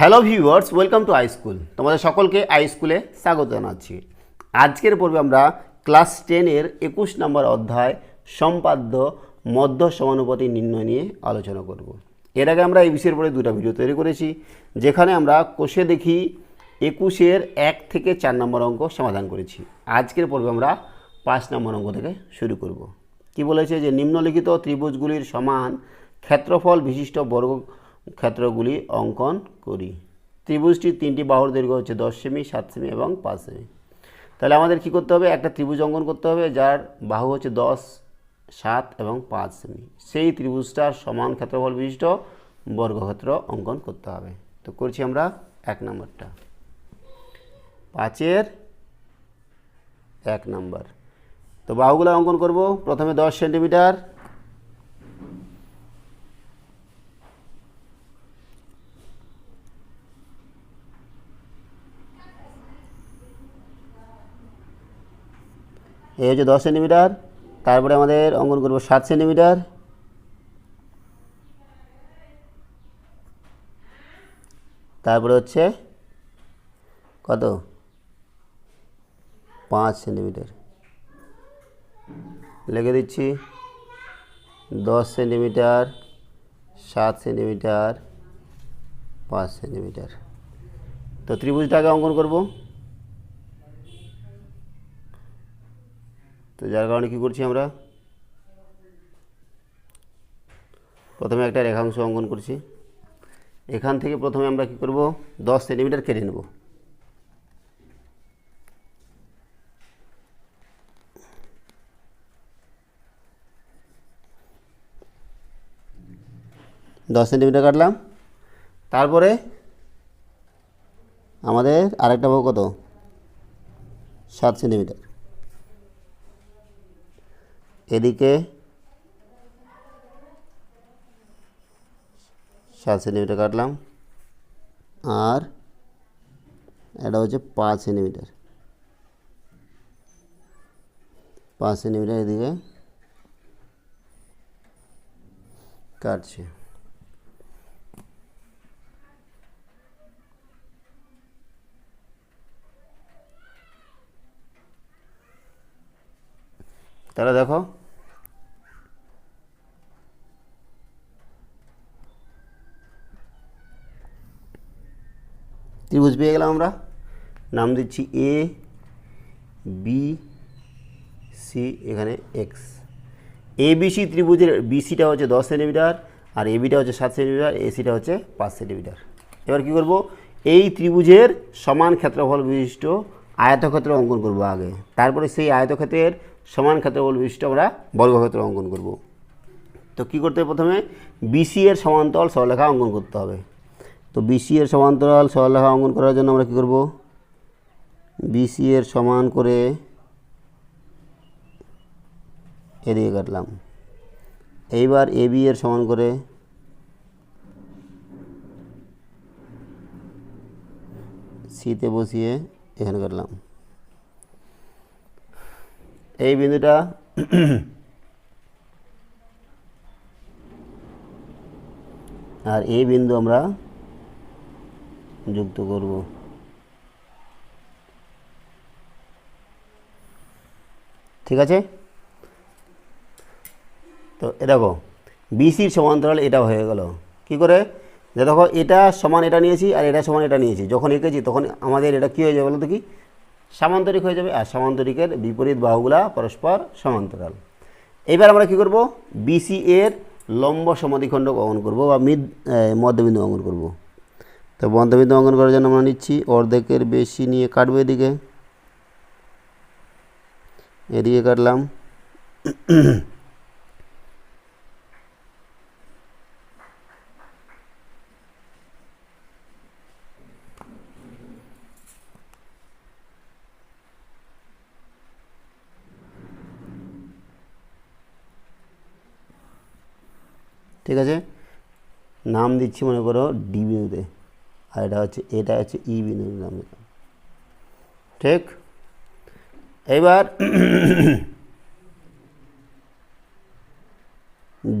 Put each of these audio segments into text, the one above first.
Hello viewers, welcome to I school. তোমাদের সকলকে I স্কুলে স্বাগত জানাচ্ছি। আজকের পর্বে আমরা ক্লাস টেনের একুশ নম্বর অধ্যায় সম্পাদ্য মধ্য সমানুপাতি নির্ণয় নিয়ে আলোচনা করব। এর আগে আমরা এই বিষয়ের পরে দুটো ভিডিও তৈরি করেছি, যেখানে আমরা কোষে দেখি একুশের এক থেকে চার নম্বর অঙ্ক সমাধান করেছি। আজকের পর্বে আমরা পাঁচ নম্বর অঙ্ক থেকে শুরু করব। কি বলেছে যে নিম্নলিখিত ত্রিভুজগুলির সমান ক্ষেত্রফল বিশিষ্ট বর্গ ক্ষেত্রগুলি অঙ্কন করি। ত্রিভুজটির তিনটি বাহুর দৈর্ঘ্য হচ্ছে দশ সেমি, সাত সেমি এবং পাঁচ সেমি। তাহলে আমাদের কি করতে হবে? একটা ত্রিভুজ অঙ্কন করতে হবে, যার বাহু হচ্ছে দশ, সাত এবং পাঁচ সেমি। সেই ত্রিভুজটার সমান ক্ষেত্রফল বিশিষ্ট বর্গক্ষেত্র অঙ্কন করতে হবে। তো করছি আমরা এক নম্বরটা। পাঁচের এক নম্বর। তো বাহুগুলো অঙ্কন করব। প্রথমে দশ সেন্টিমিটার এই হচ্ছে দশ সেন্টিমিটার, তারপরে আমাদের অঙ্কন করব সাত সেন্টিমিটার। তারপরে হচ্ছে কত? পাঁচ সেন্টিমিটার। লিখে দিচ্ছি, দশ সেন্টিমিটার, সাত সেন্টিমিটার, পাঁচ সেন্টিমিটার। তো ত্রিভুজটাকে অঙ্কন করব। তো যার কারণে কী করছি আমরা? প্রথমে একটা রেখাংশ অঙ্কন করছি। এখান থেকে প্রথমে আমরা কি করব? দশ সেন্টিমিটার কেটে নেব। দশ সেন্টিমিটার কাটলাম। তারপরে আমাদের আরেকটা বাহু কত? সাত সেন্টিমিটার। এদিকে সাত সেন্টিমিটার কাটলাম। আর এটা হচ্ছে পাঁচ সেন্টিমিটার পাঁচ সেন্টিমিটার এদিকে কাটছে। তাহলে দেখো ত্রিভুজ পেয়ে গেলাম আমরা। নাম দিচ্ছি এ বি সি এখানে এক্স এ বিসি ত্রিভুজের বিসিটা হচ্ছে দশ সেন্টিমিটার আর এবিটা হচ্ছে সাত সেন্টিমিটার এসিটা হচ্ছে পাঁচ সেন্টিমিটার। এবার কি করব? এই ত্রিভুজের সমান ক্ষেত্রফল বিশিষ্ট আয়তক্ষেত্র অঙ্কন করব আগে। তারপরে সেই আয়তক্ষেত্রের সমান ক্ষেত্রফল বিশিষ্ট আমরা বর্গক্ষেত্র অঙ্কন করব। তো কী করতে হবে প্রথমে? বিসি এর সমান্তরাল সরলরেখা অঙ্কন করতে হবে। তো বিসি এর সমান্তরাল সরলরেখা অঙ্কন করার জন্য আমরা কী করব? বিসি এর সমান করে এদিকে কাটলাম। এইবার এবি এর সমান করে সিতে বসিয়ে এখানে কাটলাম। এই বিন্দুটা আর এই বিন্দু আমরা যুক্ত করব। ঠিক আছে? তো এ দেখো বিসির সমান্তরাল এটা হয়ে গেল। কি করে? যে দেখো, এটা সমান এটা নিয়েছি আর এটা সমান এটা নিয়েছি। যখন এঁকেছি তখন আমাদের এটা কী হয়ে যাবে বলো তো কি? সামান্তরিক হয়ে যাবে আর সামান্তরিকের বিপরীত বাহুগুলা পরস্পর সমান্তরাল। এবার আমরা কি করব? বিসি এর লম্ব সমাধিখণ্ড অঙ্কন করব বা মিদ মধ্যবিন্দু অঙ্কন করব। তো মধ্যবিন্দু অঙ্কন করার জন্য আমরা নিচ্ছি। অর্ধেকের বেশি নিয়ে কাটবো এদিকে। এদিকে কাটলাম। ঠিক আছে? নাম দিচ্ছি মনে করো ডি বিন্দুতে আর এটা হচ্ছে এটা হচ্ছে ই বিন্দুর নাম। ঠিক? এবার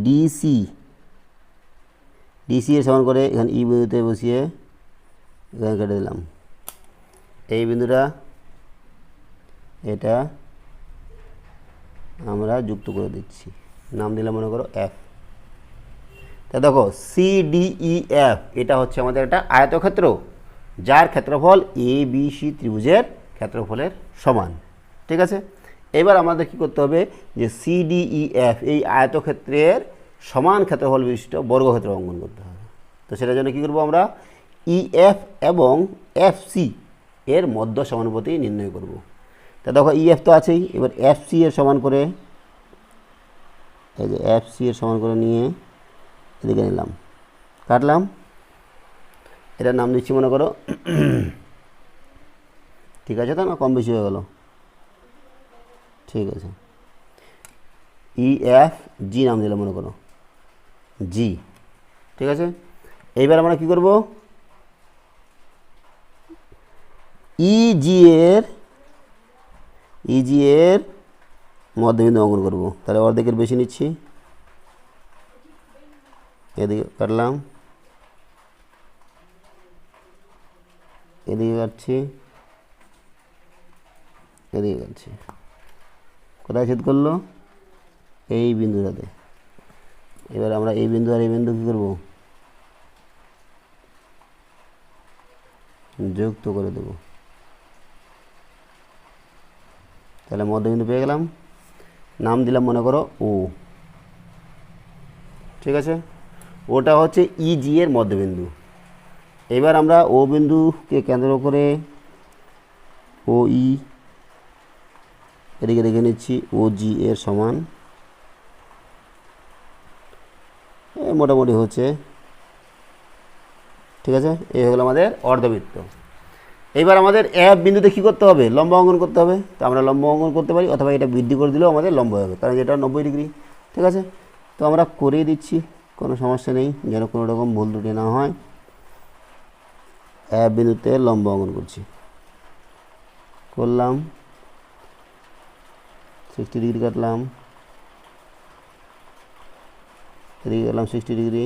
ডিসি ডিসি এর সমান করে এখানে ই বিন্দুতে বসিয়ে এখানে কেটে দিলাম। এই বিন্দুটা, এটা আমরা যুক্ত করে দিচ্ছি। নাম দিলাম মনে করো এফ তা দেখো সি ডি ই এফ এটা হচ্ছে আমাদের একটা আয়তক্ষেত্র, যার ক্ষেত্রফল এ বি সি ত্রিভুজের ক্ষেত্রফলের সমান, ঠিক আছে? এবার আমাদের কি করতে হবে যে সি ডি ই এফ এই আয়তক্ষেত্রের সমান ক্ষেত্রফল বিশিষ্ট বর্গক্ষেত্র অঙ্কন করতে হবে। তো সেটার জন্য কী করব আমরা? ই এফ এবং এফ সি এর মধ্য সমানুপাতি নির্ণয় করব। তা দেখো ই এফ তো আছেই, এবার এফ সি এর সমান করে, এই যে এফ সি এর সমান করে নিয়ে এদিকে নিলাম। কাটলাম। এটার নাম দিচ্ছি, মনে করো। ঠিক আছে তো না? কম বেশি হয়ে গেল। ঠিক আছে। ই এফ জি নাম দিলাম, মনে করো। জি ঠিক আছে? এইবার আমরা কি করব? ই জি এর ই জি এর মধ্যবিন্দু অঙ্কন করব। তাহলে অর্ধেকের বেশি নিচ্ছি। এদিকে কাটলাম। এদিকে কাটছি। এদিকে কাটছি। কোথায় ছেদ করল? এই বিন্দুটাতে। এবার আমরা এই বিন্দু আর এই বিন্দু কী করব? যুক্ত করে দেব। তাহলে মধ্যবিন্দু পেয়ে গেলাম। নাম দিলাম মনে করো ও ঠিক আছে? ওটা হচ্ছে ইজি এর মধ্যবিন্দু। এবার আমরা ও বিন্দুকে কেন্দ্র করে ও ই এদিকে দেখে নিচ্ছি ও জি এর সমান। মোটামুটি হচ্ছে। ঠিক আছে? এই হলো আমাদের অর্ধবৃত্ত। এবার আমাদের এফ বিন্দুতে কী করতে হবে? লম্ব অঙ্কন করতে হবে। তো আমরা লম্ব অঙ্কন করতে পারি, অথবা এটা বৃদ্ধি করে দিলেও আমাদের লম্ব হবে কারণ এটা নব্বই ডিগ্রি। ঠিক আছে? তো আমরা করে দিচ্ছি। কোনো সমস্যা নেই, যেন কোনো রকম ভুল ত্রুটি না হয়। অ্যাপ বিন্দুতে লম্ব অঙ্কন করছি। করলাম সিক্সটি ডিগ্রি কাটলাম। এদিকে কাটলাম সিক্সটি ডিগ্রি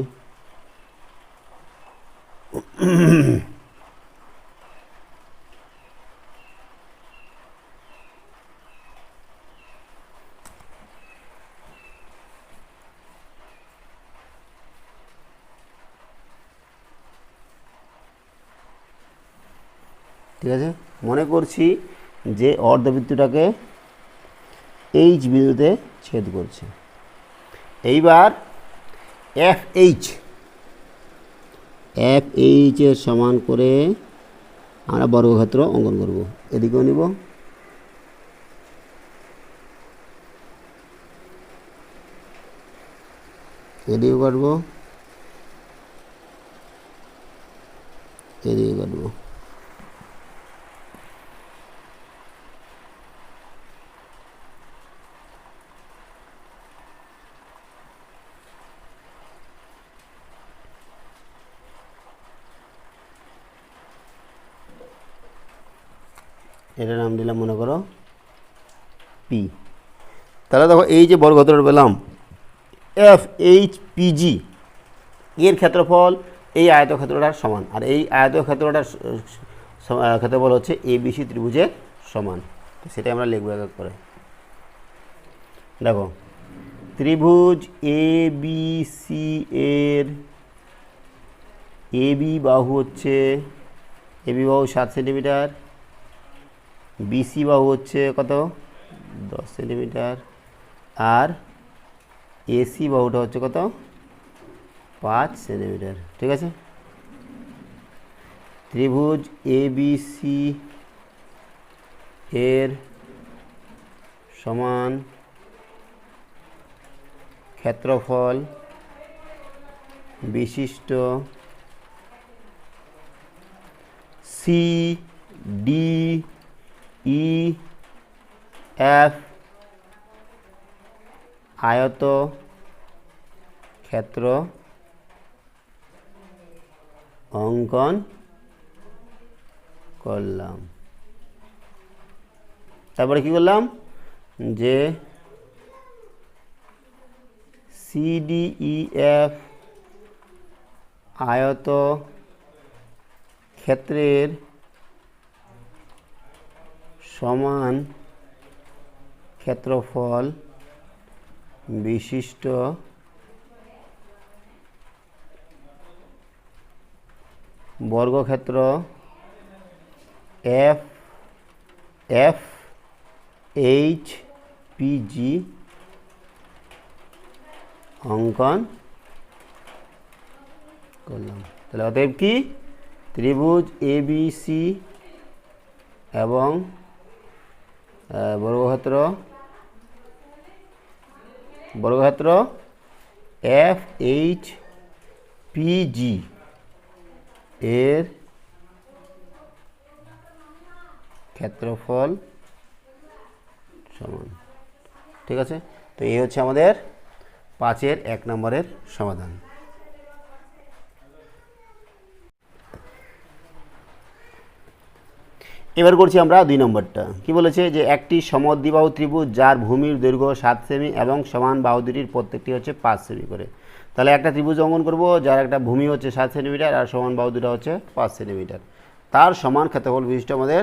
ঠিক আছে মনে করছি যে অর্ধবৃত্তটাকে এইচ বিন্দুতে ছেদ করছে। এইবার এফ এইচ এফ এইচের সমান করে আমরা বর্গক্ষেত্র অঙ্কন করব। এদিকেও নিব। এদিকেও কাটবো। এদিকে কাটবো। এটার নাম দিলাম, মনে করো পি তাহলে দেখো, এই যে বর্গক্ষেত্রটা পেলাম এফ এইচ পিজি এর ক্ষেত্রফল এই আয়তক্ষেত্রটার সমান। আর এই আয়তক্ষেত্রটার স- স- ক্ষেত্রফল হচ্ছে এ বিসি ত্রিভুজের সমান। তো সেটাই আমরা লিখব এক করে। দেখো, ত্রিভুজ এ বি সি এর এ বি বাহু হচ্ছে এ বি বাহু সাত সেন্টিমিটার বিসি বাহু হচ্ছে কত? দশ সেন্টিমিটার। আর এসি বাহুটা হচ্ছে কত? পাঁচ সেন্টিমিটার। ঠিক আছে? ত্রিভুজ এ সি এর সমান ক্ষেত্রফল বিশিষ্ট সি ডি ই এফ আয়ত ক্ষেত্র অঙ্কন করলাম। তারপরে কি করলাম? যে সিডিইএফ আয়ত ক্ষেত্রের সমান ক্ষেত্রফল বিশিষ্ট বর্গক্ষেত্র এফ এফ এইচ পিজি অঙ্কন করলাম। তাহলে অতএব কি? ত্রিভুজ এ বি সি এবং বর্গক্ষেত্র বর্গক্ষেত্র এফ এইচ পিজি এর ক্ষেত্রফল সমান। ঠিক আছে? তো এই হচ্ছে আমাদের পাঁচের এক নম্বরের সমাধান। এবার করছি আমরা দুই নম্বরটা। কি বলেছে যে, একটি সমদ্বিবাহু ত্রিভুজ যার ভূমির দৈর্ঘ্য সাত সেমি এবং সমান বাহু দুটির প্রত্যেকটি হচ্ছে পাঁচ সেমি করে। তাহলে একটা ত্রিভুজ অঙ্কন করব, যার একটা ভূমি হচ্ছে সাত সেন্টিমিটার আর সমান বাহু দুটা হচ্ছে পাঁচ সেন্টিমিটার তার সমান ক্ষেত্রফল বিশিষ্ট আমাদের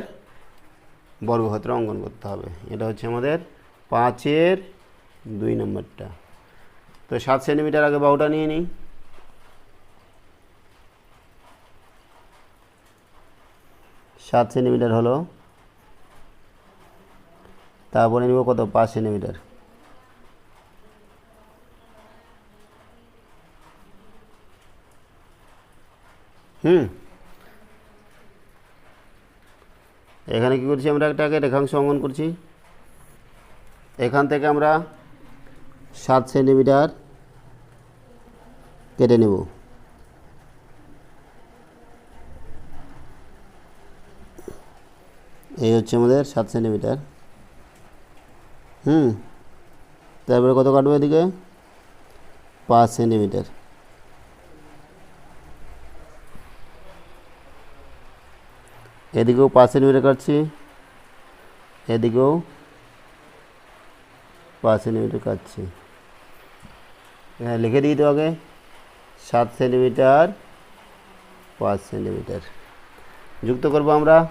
বর্গক্ষেত্র অঙ্কন করতে হবে। এটা হচ্ছে আমাদের পাঁচের দুই নম্বরটা। তো সাত সেন্টিমিটার আগে বাহুটা নিয়ে নিই। সাত সেন্টিমিটার হলো। তারপরে নিব কত? পাঁচ সেন্টিমিটার। হুম। এখানে কি করছি আমরা? একটা আগে রেখাংশ অঙ্কন করছি। এখান থেকে আমরা সাত সেন্টিমিটার কেটে নেব। এই হচ্ছে আমাদের সাত সেন্টিমিটার। হুম, তারপরে কত কাটবো এদিকে? পাঁচ সেন্টিমিটার। এদিকেও পাঁচ সেন্টিমিটার কাটছি। এদিকেও পাঁচ সেন্টিমিটার কাটছি। হ্যাঁ লিখে দিই তো আগে। সাত সেন্টিমিটার, পাঁচ সেন্টিমিটার। যুক্ত করব আমরা।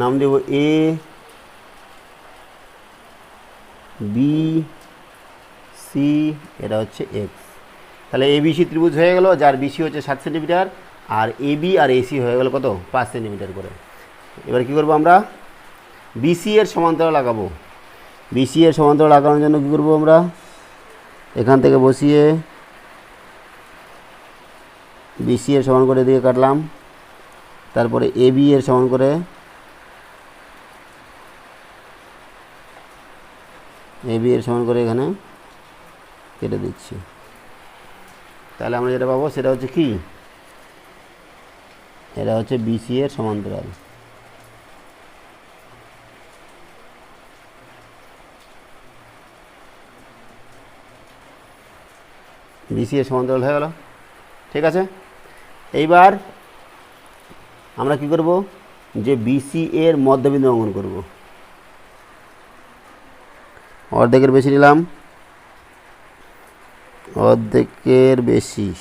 নাম দেব এ, বি, সি, এটা হচ্ছে এক্স। তাহলে এ বিসি ত্রিভুজ হয়ে গেল, যার বিসি হচ্ছে সাত সেন্টিমিটার, আর এ, বি আর এসি হয়ে গেল কত? পাঁচ সেন্টিমিটার করে। এবার কি করব আমরা? বিসি এর সমান্তরাল লাগাবো। বিসি এর সমান্তরাল লাগানোর জন্য কী করব আমরা? এখান থেকে বসিয়ে বিসি এর সমান করে দিয়ে কাটলাম। তারপরে এ, বি এর সমান করে এ বি এর সমান করে এখানে কেটে দিচ্ছি। তাহলে আমরা যেটা পাবো সেটা হচ্ছে কি? এটা হচ্ছে বিসি এর সমান্তরাল। বিসি এর সমান্তরাল হয়ে গেল। ঠিক আছে? এইবার আমরা কি করব? যে বিসি এর মধ্যবিন্দু অঙ্কন করব। অর্ধেকের বেশি নিলাম। অর্ধেকের বেশি।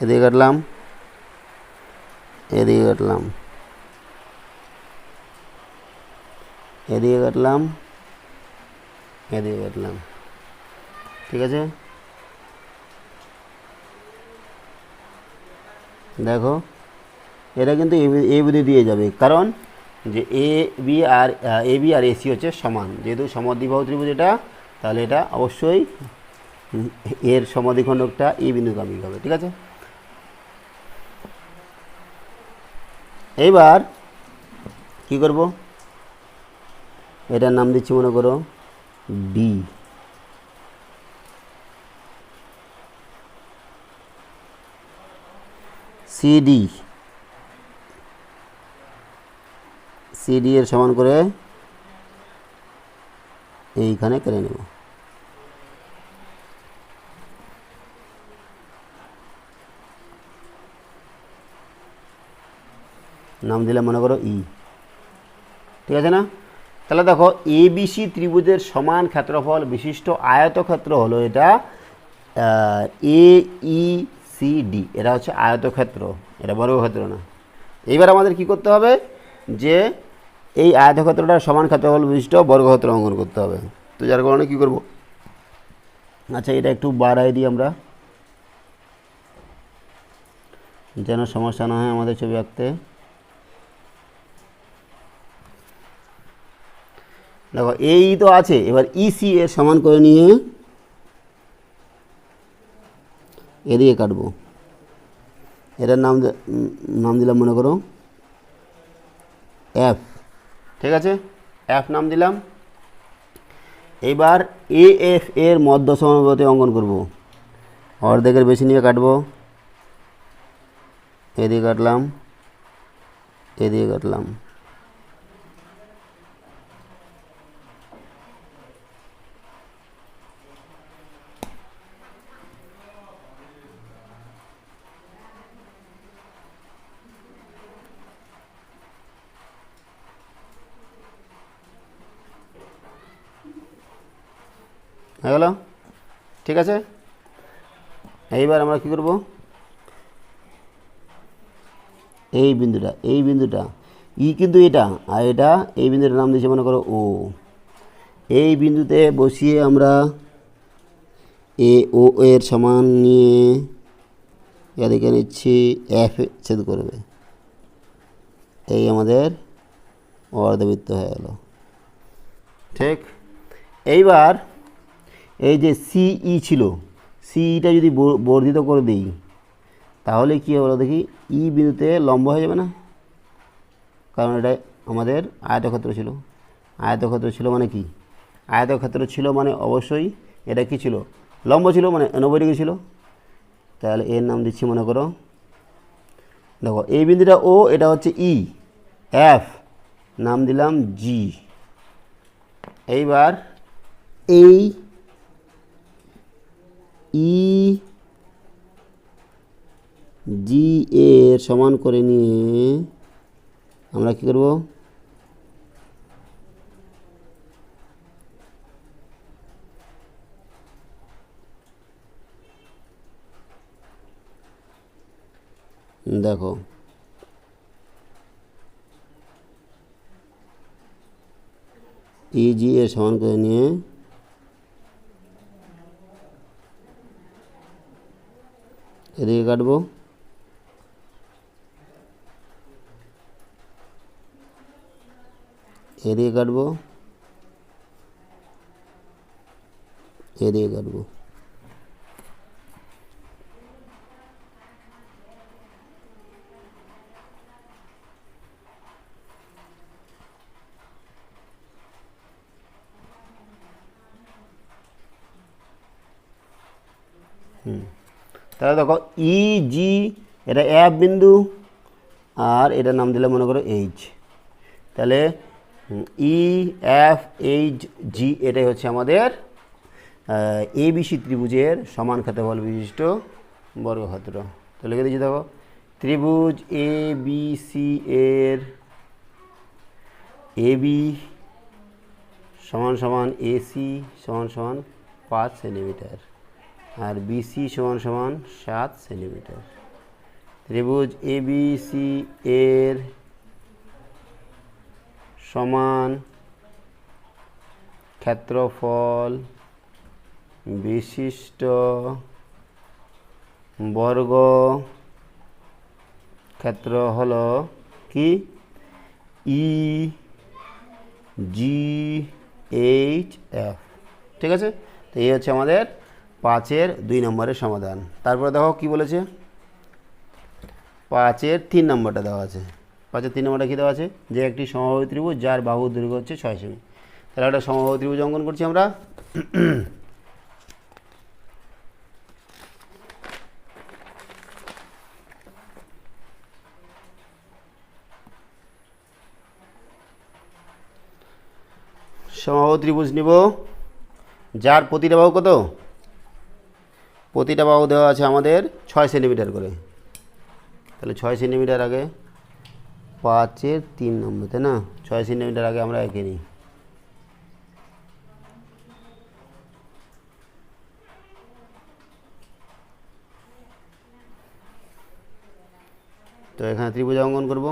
এদিকে কাটলাম। এদিকে কাটলাম। এদিকে কাটলাম। এদিকে কাটলাম। ঠিক আছে? দেখো, এটা কিন্তু এ বিধি দিয়ে যাবে। কারণ যে এ বি আর এ বি আর এসি হচ্ছে সমান। যেহেতু সমদ্বিবাহু ত্রিভুজ এটা, তাহলে এটা অবশ্যই এর সমাধিখণ্ডকটা এই বিন্দুগামী হবে, ঠিক আছে? এইবার কি করব? এটার নাম দিচ্ছি, মনে করো ডি সিডি সিডি এর সমান করে এইখানে কেড়ে নেব। নাম দিলাম মনে করো ই ঠিক আছে না? তাহলে দেখো এবিসি ত্রিভুজের সমান ক্ষেত্রফল, বিশিষ্ট আয়তক্ষেত্র হলো এটা এ ই সি ডি এটা হচ্ছে আয়তক্ষেত্র, এটা বর্গক্ষেত্র না। এইবার আমাদের কি করতে হবে? যে এই আয়তক্ষেত্রটার সমান ক্ষেত্রফল বিশিষ্ট বর্গক্ষেত্র অঙ্কন করতে হবে। তো যার কারণে কী করব? আচ্ছা এটা একটু বাড়াই দিই আমরা। যেন সমস্যা না হয় আমাদের ছবি আঁকতে। দেখো এই তো আছে। এবার ইসি এর সমান করে নিয়ে এদিকে কাটবো। এটার নাম নাম দিলাম মনে করো? এফ ঠিক আছে? এফ নাম দিলাম। এবার এ এফ এর মধ্য সমানুপাতি অঙ্কন করব। অর্ধেকের বেশি নিয়ে কাটবো। এদিকে কাটলাম এদিকে কাটলাম হয়ে গেল ঠিক আছে? এইবার আমরা কি করব? এই বিন্দুটা এই বিন্দুটা, ই কিন্তু এটা, আর এটা এই বিন্দুটার নাম দিয়েছে, মনে করো ও। এই বিন্দুতে বসিয়ে আমরা এ, ও, এর সমান নিয়ে এদিকে নিচ্ছি, এফ ছেদ করবে। এই আমাদের অর্ধবৃত্ত হয়ে গেল। ঠিক? এইবার এই যে সিই ছিল সিইটা যদি বর্ধিত করে দিই, তাহলে কী হবে দেখি? ই বিন্দুতে লম্ব হয়ে যাবে না? কারণ এটা আমাদের আয়তক্ষেত্র ছিল। আয়তক্ষেত্র ছিল মানে কি? আয়তক্ষেত্র ছিল মানে অবশ্যই এটা কি ছিল? লম্ব ছিল মানে নব্বই ডিগ্রি ছিল। তাহলে এর নাম দিচ্ছি মনে করো। দেখো, এই বিন্দুটা ও এটা হচ্ছে ই এফ নাম দিলাম জি এইবার এই ই জি এর সমান করে নিয়ে আমরা কি করব? দেখো। ই জি এর সমান করে নিয়ে এদিকে কাটবো। এদিকে কাটবো। এদিকে কাটবো। তাহলে দেখো ই জি এটা এফ বিন্দু, আর এটার নাম দিলে মনে করো এইচ তাহলে ই এফ এইচ জি এটাই হচ্ছে আমাদের এ বিসি ত্রিভুজের সমান ক্ষেত্রফল বিশিষ্ট বর্গক্ষেত্র। তো লিখে দিচ্ছি দেখো, ত্রিভুজ এ বি সি এর এ বি সমান সমান এসি সমান সমান পাঁচ সেন্টিমিটার। আর বিসি সমান সমান সাত সেন্টিমিটার। ত্রিভুজ এ বি সি এর সমান ক্ষেত্রফল বিশিষ্ট বর্গ ক্ষেত্র হলো কি? ই জি এইচ এফ ঠিক আছে? তো এই হচ্ছে আমাদের পাঁচের দুই নম্বরের সমাধান। তারপরে দেখো কি বলেছে? পাঁচের তিন নম্বরটা দেওয়া আছে। পাঁচের তিন নম্বরটা কী দেওয়া আছে? যে একটি সমবাহু ত্রিভুজ, যার বাহু দৈর্ঘ্য হচ্ছে ছয় সেমি। তাহলে একটা সমবাহু ত্রিভুজ অঙ্কন করছি আমরা। সমবাহু ত্রিভুজ নিব। যার প্রতিটা বাহু কত? প্রতিটা বাহু দেওয়া আছে আমাদের ছয় সেন্টিমিটার করে। তাহলে ছয় সেন্টিমিটার আগে পাঁচের তিন নম্বর, তাই না? ছয় সেন্টিমিটার আগে আমরা এঁকে নিই। তো এখানে ত্রিভুজ অঙ্কন করব।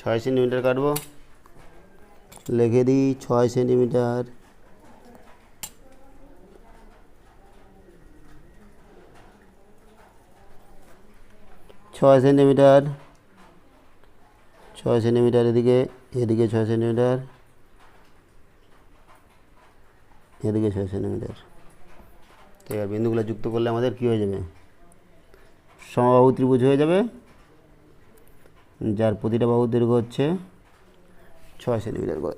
ছয় সেন্টিমিটার কাটবো। লিখে দিই ছয় সেন্টিমিটার। ছয় সেন্টিমিটার। ছয় সেন্টিমিটার এদিকে এদিকে ছয় সেন্টিমিটার। এদিকে ছয় সেন্টিমিটার। তো এবার বিন্দুগুলো যুক্ত করলে আমাদের কী হয়ে যাবে? সমবাহু ত্রিভুজ হয়ে যাবে, যার প্রতিটা বাহুর দৈর্ঘ্য হচ্ছে ছয় সেন্টিমিটার করে।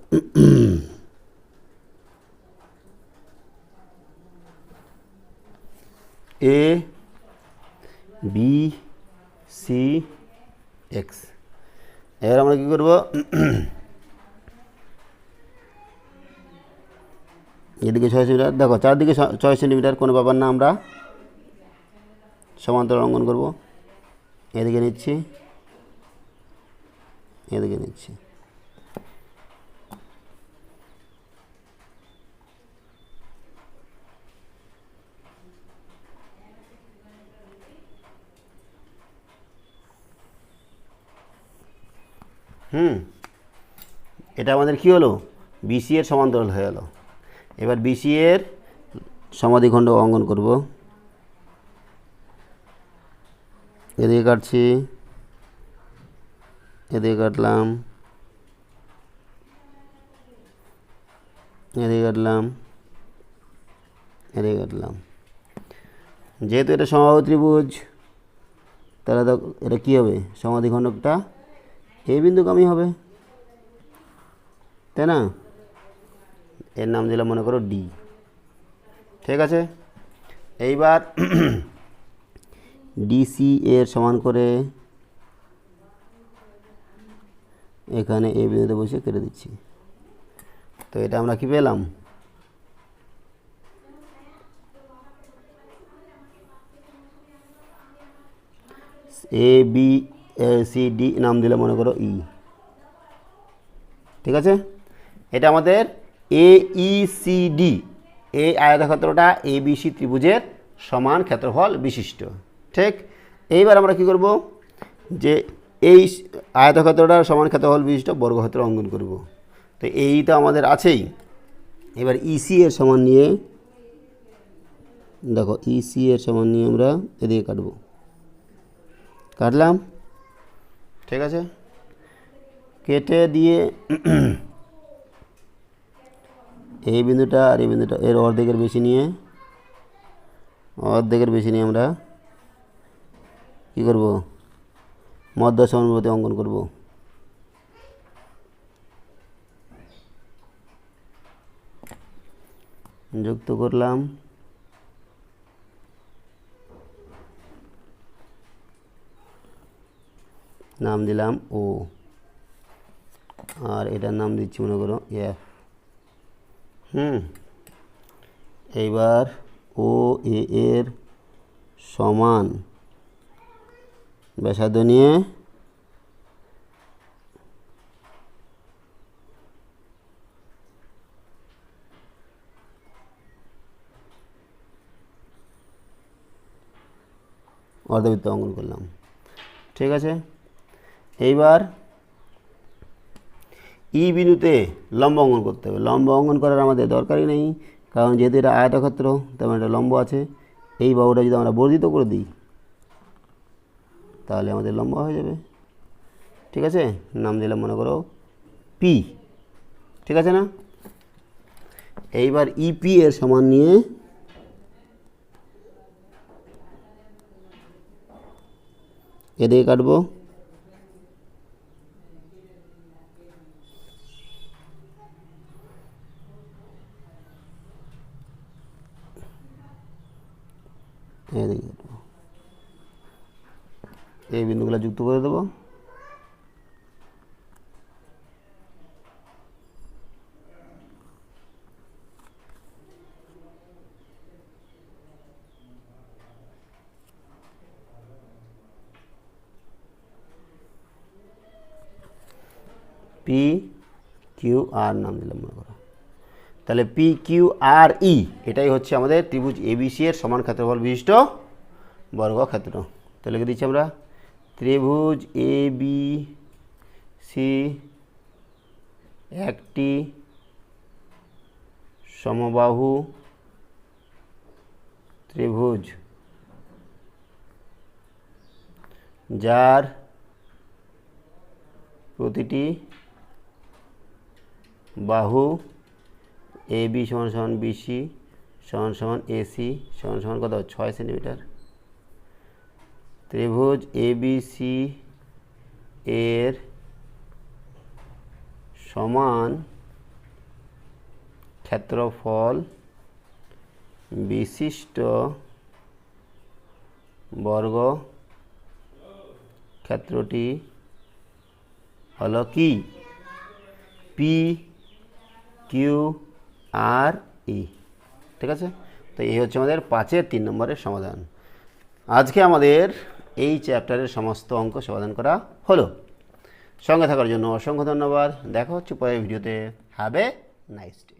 এ বি সি এক্স এবার আমরা কী করব? এদিকে ছয় সেন্টিমিটার। দেখো, চারদিকে ছয় সেন্টিমিটার, কোনো ব্যাপার না, আমরা সমান্তরাল অঙ্কন করব। এদিকে নিচ্ছি। এদিকে নিচ্ছি। হুম। এটা আমাদের কি হলো? বিসি এর সমান্তরাল হয়ে গেল। এবার বিসি এর সমাধিখণ্ড অঙ্কন করব। এদিকে কাটছি। এদিকে কাটলাম। এদিকে কাটলাম। এদিকে কাটলাম। যেহেতু এটা সমবাহু ত্রিভুজ, তাহলে এটা কী হবে? সমাধিখণ্ডকটা এই বিন্দুগামী হবে। তাই না? এর নাম দিলাম মনে করো ডি ঠিক আছে? এইবার ডিসি এর সমান করে এখানে এই বিন্দুতে বসে কেটে দিচ্ছি। তো এটা আমরা কি পেলাম? এ বি সি ডি নাম দিলে মনে করো ই ঠিক আছে? এটা আমাদের এ ই সি ডি এই আয়তক্ষেত্রটা এ বি সি ত্রিভুজের সমান ক্ষেত্রফল বিশিষ্ট। ঠিক? এইবার আমরা কি করব? যে এই আয়তক্ষেত্রটার সমান ক্ষেত্রফল বিশিষ্ট বর্গক্ষেত্র অঙ্কন করব। তো এই তো আমাদের আছেই। এবার ইসি এর সমান নিয়ে দেখো ইসি এর সমান নিয়ে আমরা এদিকে কাটবো। কাটলাম? ঠিক আছে? কেটে দিয়ে এই বিন্দুটা আর এই বিন্দুটা, এর অর্ধেকের বেশি নিয়ে, অর্ধেকের বেশি নিয়ে আমরা কী করব? মধ্য সমানুপাতি অঙ্কন করব। যুক্ত করলাম। নাম দিলাম ও। আর এটার নাম দিচ্ছি, মনে করো এফ হুম। এইবার ও, এ, এর সমান। ব্যাসার্ধ নিয়ে অর্ধবৃত্ত অঙ্কন করলাম। ঠিক আছে? এইবার ই বিন্দুতে লম্ব অঙ্কন করতে হবে। লম্ব অঙ্কন করার আমাদের দরকারই নেই, কারণ যেহেতু এটা আয়তক্ষেত্র তেমন একটা লম্ব আছে। এই বাহুটা যদি আমরা বর্ধিত করে দিই, তাহলে আমাদের লম্ব হয়ে যাবে। ঠিক আছে? নাম দিলাম মনে করো পি ঠিক আছে না? এইবার ইপি এর সমান নিয়ে এদিকে কাটবো। এই বিন্দুগুলো যুক্ত করে দেব। পি কিউ আর নাম দিলাম মনে করো। তাহলে পি কিউ আর ই এটাই হচ্ছে আমাদের ত্রিভুজ এবিসি এর সমান ক্ষেত্রফল বিশিষ্ট বর্গক্ষেত্র। তো লিখে দিচ্ছি আমরা ত্রিভুজ এ বি সি একটি সমবাহু ত্রিভুজ, যার প্রতিটি বাহু এ বি সমান সমান বিসি সমান সমান এসি সমান সমান কত? ছয় সেন্টিমিটার। ত্রিভুজ এ বি সি এর সমান ক্ষেত্রফল বিশিষ্ট বর্গ ক্ষেত্রটি হলো কি? পি কিউ আর ই ঠিক আছে? তো এই হচ্ছে আমাদের পাঁচের তিন নম্বরের সমাধান। আজকে আমাদের এই চ্যাপ্টারের সমস্ত অঙ্ক সমাধান করা হলো। সঙ্গে থাকার জন্য অসংখ্য ধন্যবাদ। দেখা হচ্ছে পরের ভিডিওতে। Have a nice day